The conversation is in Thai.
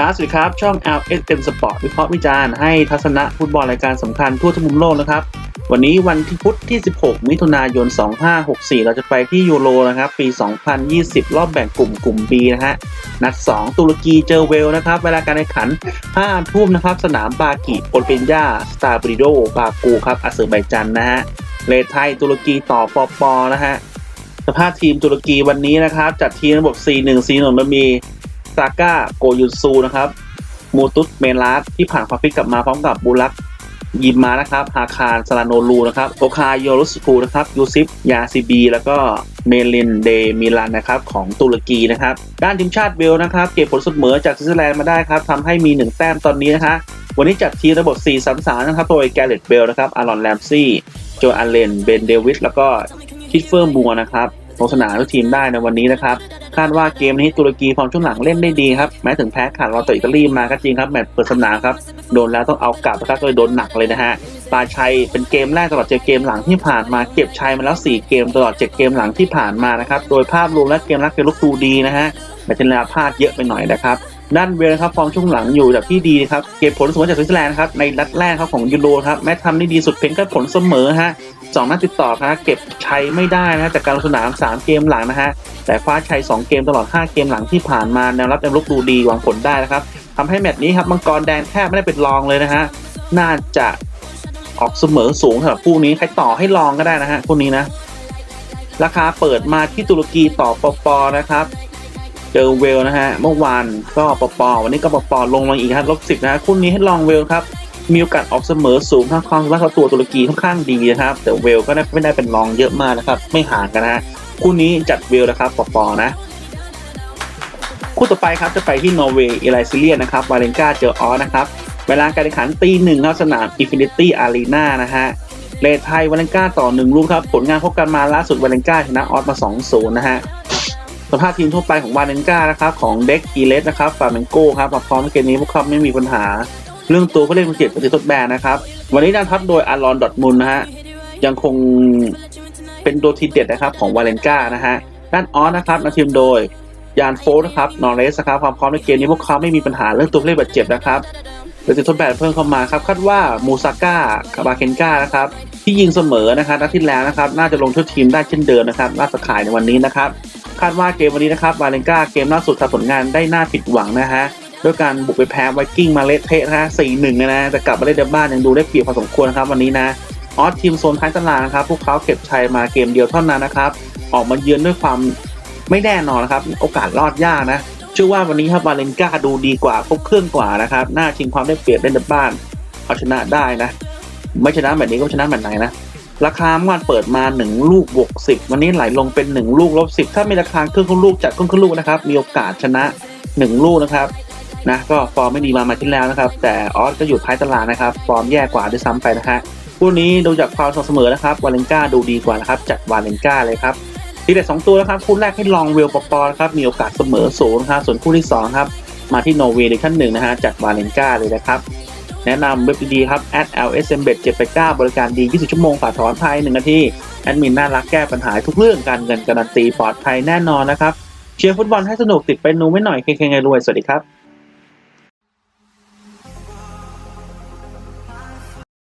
ครับ สวัสดีครับ ช่อง LSM Sport วิเคราะห์วิจารณ์ให้ทัศนะฟุตบอลรายการสำคัญทั่วทุกมุมโลกนะครับ วันนี้วันที่พุธที่ 16 มิถุนายน 2564 เราจะไปที่ยูโรนะครับ ปี 2020 รอบแบ่งกลุ่มกลุ่ม B นะฮะ นัด 2 ตุรกีเจอเวลนะครับ เวลาการแข่งขัน 5 ทุ่มนะครับ สนามบากิโอลเปนยาสตาร์บริโด บากูครับอาเซอร์ไบจันนะฮะ เลไทยตุรกีต่อปอปอนะฮะ สภาพทีมตุรกีวันนี้นะครับ จัดทีมระบบ 4-1 4-1มันมี ซาก้าโกยุนซูนะครับมูตุสเมลัสที่ผ่านความฟิตกลับมาพร้อมกับบูลักยิมมานะครับฮาคารซาลาโนลูนะครับโอคายโยรุสกูนะครับยูซิฟยาซีบี แล้วก็เมลินเดมิลันนะครับของตุรกีนะครับ ด้านทีมชาติเวลนะครับเก็บผลเสมอจากสวิตเซอร์แลนด์มาได้ครับทำให้มี 1 แต้มตอนนี้นะคะวันนี้จัดทีมระบบ 4 3 3 นะครับ โดยแกเรตเบลนะครับอารอนแรมซี่ โจอันเลน เบนเดวิส แล้วก็คิดเฟิร์มบัวนะครับลงสนามทุกทีมได้ในวันนี้นะครับ คาดว่าเกมนี้ตุรกีความช่วงหลังเล่นได้ดีครับ แม้ถึงแพ้ขาดราต่ออิตาลีมาก็จริงครับแมตช์เปิดสนามครับ โดนแล้วต้องเอากลับนะครับก็เลยโดนหนักเลยนะฮะปาชัยเป็นเกมแรกตลอดเจ็ดเกมหลังที่ผ่านมาเก็บชัยมาแล้ว 4 เกมตลอด 7 เกมหลังที่ผ่านมานะครับ โดยภาพรวมและเกมรักเกมลุกดูดีนะฮะแต่ชนลาพลาดเยอะไปหน่อยนะครับด้านเวลนครับฟอร์มช่วงหลังอยู่แบบที่ดีครับเก็บผลสมอจากสวิตเซอร์แลนด์ครับในนัดแรกครับของยูโรครับแม้ทำได้ดีสุดเพียงแค่ผลเสมอฮะ สองนัดติดต่อครับเก็บชัยไม่ได้นะจากการลงสนาม 3 เกมหลังนะฮะแต่คว้าชัย 2 เกมตลอด 5 เกมหลังที่ผ่านมาแนวรับแนวลุกดูดีหวังผลได้นะครับทำให้แมตช์นี้ครับมังกรแดงแทบไม่ได้เป็นรองเลยนะฮะน่าจะออกเสมอสูงสำหรับคู่นี้ใครต่อให้ลองก็ได้นะฮะคู่นี้นะ ราคาเปิดมาที่ตุรกีต่อปปนะครับเจอเวลนะฮะเมื่อวานก็ปปวันนี้ก็ปปลงมาอีกครับลบสิบนะฮะคู่นี้ให้ลองเวลครับ มีโอกาสออกเสมอสูงทั้งความรถของตัวตุรกีค่อนข้างดีนะครับ แต่เวลก็ไม่ได้เป็นรองเยอะมากนะครับ ไม่ห่างกันนะคู่นี้จัดเวลนะครับปอปนะ คู่ต่อไปครับจะไปที่นอร์เวย์เอไลซิเลียนนะครับวาเลนกาเจอออสนะครับเวลาการแข่งขันตีหนึ่งครับสนามอินฟินิตี้อารีนานะฮะเลทไทยวาเลนกาต่อหนึ่งลูกครับ ผลงานพบกันมาล่าสุดวาเลนกาชนะออสมา 2-0 นะฮะสภาพทีมทั่วไปของวาเลนกานะครับของเด็กกีเลสนะครับฟาเมนโก้ครับมาพร้อมเกมนี้พวกเขาไม่มีปัญหา เรื่องตัวผู้เล่นคนเจ็บก็ถือทดแบนนะครับ วันนี้ด้านทัพโดยอารอนดอทมุนนะฮะยังคงเป็นตัวทีเด็ดนะครับของวาเลนกานะฮะด้านออสนะครับนำทีมโดยยานโฟร์นะครับนอร์เรสครับความพร้อมในเกมนี้พวกเขาไม่มีปัญหาเรื่องตัวผู้เล่นบาดเจ็บนะครับเดี๋ยจะทดแบนเพิ่มเข้ามาครับคาดว่ามูซาก้าคาบาเคนกานะครับที่ยิงเสมอนะครับนัดที่แล้วนะครับ น่าจะลงโทษทีมได้เช่นเดิมนะครับน่าจะขายในวันนี้นะครับ คาดว่าเกมวันนี้นะครับวาเลนกาเกมล่าสุดทำผลงานได้น่าผิดหวังนะฮะ ด้วยการบุกไปแพ้ไวกิ้งมาเละเทะนะฮะสี่หนึ่งนะแต่กลับมาเล่นในบ้านยังดูได้เปรียบพอสมควรนะครับวันนี้นะออสทีมโซนท้ายตารางนะครับพวกเขาเก็บชัยมาเกมเดียวเท่านั้นนะครับ ออกมาเยือนด้วยความไม่แน่นอนนะครับ โอกาสรอดยากนะเชื่อว่าวันนี้ครับวาเลนกาดูดีกว่าครบเครื่องกว่านะครับน่าชิงความได้เปรียบเล่นในบ้านเอาชนะได้นะ ไม่ชนะแบบนี้ก็ชนะแบบไหนนะ ราคาเมื่อวานเปิดมา 1 ลูกบวก10 วันนี้ไหลลงเป็น 1 ลูกลบ10 ถ้ามีราคาครึ่งครึ่งลูกจัดครึ่งครึ่งลูกนะครับ มีโอกาสชนะ 1 ลูกนะครับ นะก็ฟอร์มไม่ดีมามาที่แล้วนะครับ แต่ออสก็อยู่ท้ายตารางนะครับ ฟอร์มแย่กว่าด้วยซ้ำไปนะฮะคู่นี้ดูจากความสม่ำเสมอนะครับวาเลนกาดูดีกว่านะครับจัดวาเลนกาเลยครับทีเด็ดสองตัวนะครับคู่แรกให้ลองเวลปอปอนะครับมีโอกาสเสมอสูงนะครับส่วนคู่ที่สองครับมาที่โนเวย์ในขั้นหนึ่งนะฮะจากวาเลนกาเลยนะครับแนะนำเว็บดีครับ @lsmbet 789บริการดี 20 ชั่วโมงฝากถอนภาย 1 นาที แอดมินน่ารักแก้ปัญหาทุกเรื่องการเงินการันตีปลอดภัยแน่นอนนะครับ เชียร์ฟุตบอลให้สนุกติดเป็นนูไม่หน่อยเคงไงรวย สวัสดีครับ